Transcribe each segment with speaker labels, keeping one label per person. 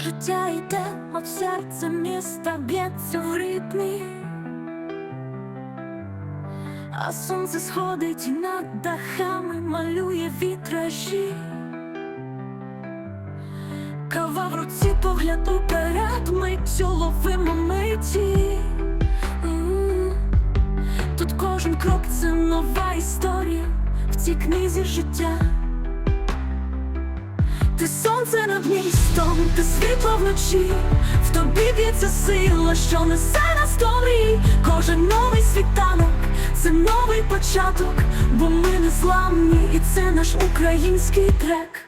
Speaker 1: Життя йде, мов серце міста б'ється в ритмі, а сонце сходить і над дахами малює вітражі. Кава в руці, погляд уперед, миттю ловимо миті. Тут кожен крок це нова історія в цій книзі життя. Ти сонце над містом, ти світло вночі, в тобі б'ється сила, що несе нас до. Кожен новий світанок, це новий початок, бо ми не зламні, і це наш український трек.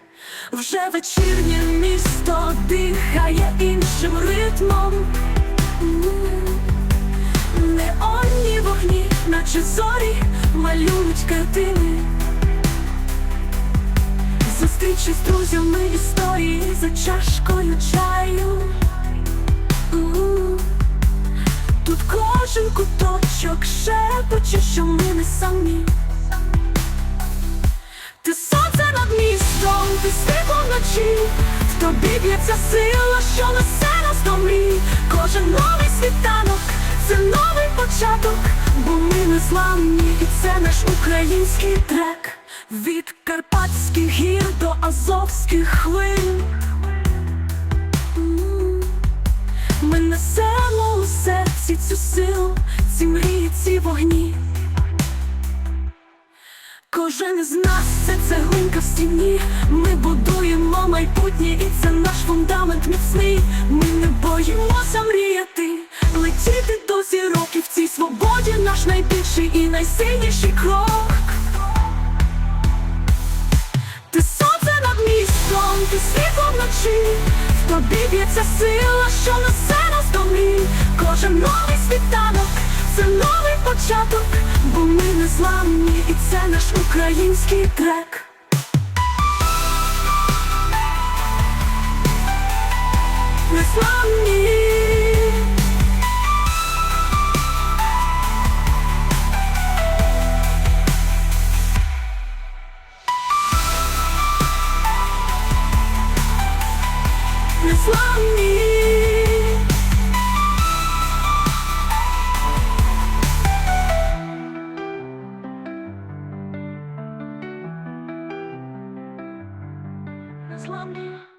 Speaker 1: Вже вечірнє місто дихає іншим ритмом. Неонні вогні, наче зорі, малюють картини. Зустрічі з друзями історії Тут кожен куточок шепоче, що ми не самі. Ти сонце над містом, ти світло вночі, в тобі б'ється сила, що несе нас до мрій. Кожен новий світанок, це новий початок, бо ми не зламні, і це наш український трек. Від Карпатських гір до Азовських хвиль. Цю силу, ці мрії, ці вогні. Кожен із нас це цеглинка в стіні. Ми будуємо майбутнє, і це наш фундамент міцний. Ми не боїмося мріяти, летіти до зірок і в цій свободі наш найбільший і найсильніший крок. Ти сонце над містом, ти світло вночі, в тобі б'ється сила, що несе нас до мрій. Кожен новий світанок, це новий початок, бо ми не зламні, і це наш український трек. Незламні Незламні незламна.